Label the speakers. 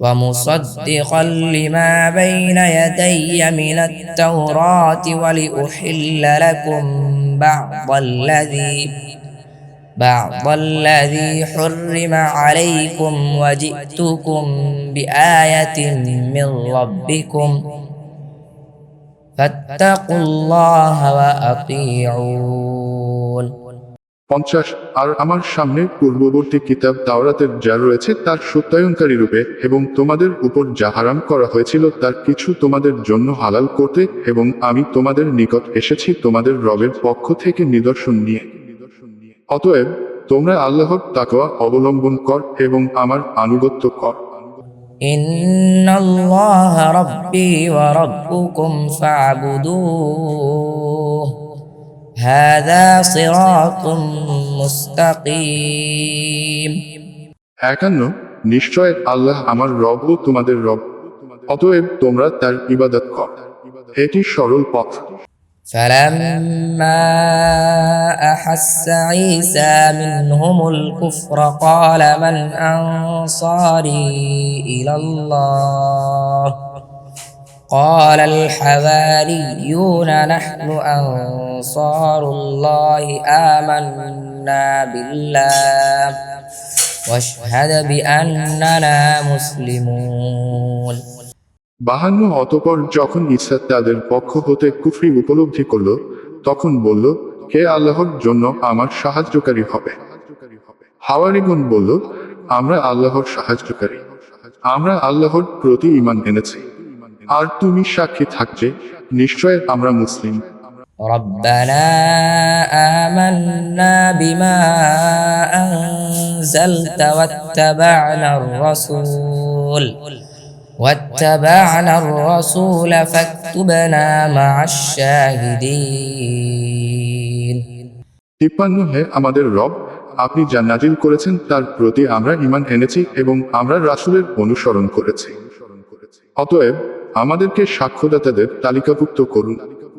Speaker 1: ومصدقا لما بين يدي من التوراة ولأحل لكم بعض الذي بعض الذي حرم عليكم وجئتكم بآية من ربكم فاتقوا الله وأطيعون
Speaker 2: পঞ্চাশ আর আমার সামনে পূর্ববর্তী কিতাব তাওরাতের যা রয়েছে তার সত্যায়নকারী রূপে এবং তোমাদের উপর যা হারাম করা হয়েছিল তার কিছু তোমাদের জন্য হালাল করতে এবং আমি তোমাদের নিকট এসেছি তোমাদের রবের পক্ষ থেকে নিদর্শন নিয়ে অতএব তোমরা আল্লাহর তাকওয়া অবলম্বন কর এবং আমার আনুগত্য কর
Speaker 1: إن الله ربي وربكم فاعبدوه هذا صراط مستقيم
Speaker 2: একান্ন নিশ্চয় আল্লাহ আমার রব ও তোমাদের রব অতএব তোমরা তার ইবাদত কর এটি সরল পথ
Speaker 1: فلما أحس عيسى منهم الكفر قال من أنصاري إلى الله قال الحواريون نحن أنصار الله آمنا بالله واشهد بأننا مسلمون
Speaker 2: বাহান্ন অতপর যখন ইসা তাদের পক্ষ হতে কুফরি উপলব্ধি করল তখন বলল কে আল্লাহর জন্য আমার সাহায্যকারী হবে হাওয়ারিগুন বলল আমরা আল্লাহর সাহায্যকারী আমরা আল্লাহর প্রতি ইমান এনেছি আর তুমি সাক্ষী থাকছে নিশ্চয় আমরা মুসলিম
Speaker 1: ربنا آمنا بما أنزلت واتبعنا الرسول واتبعنا الرسول فاكتبنا مع الشاهدين
Speaker 2: তিপ্পান্ন হে আমাদের রব আপনি যা নাজিল করেছেন তার প্রতি আমরা ইমান এনেছি এবং আমরা রাসূলের অনুসরণ করেছি অতএব আমাদেরকে সাক্ষ্যদাতাদের তালিকাভুক্ত করুন।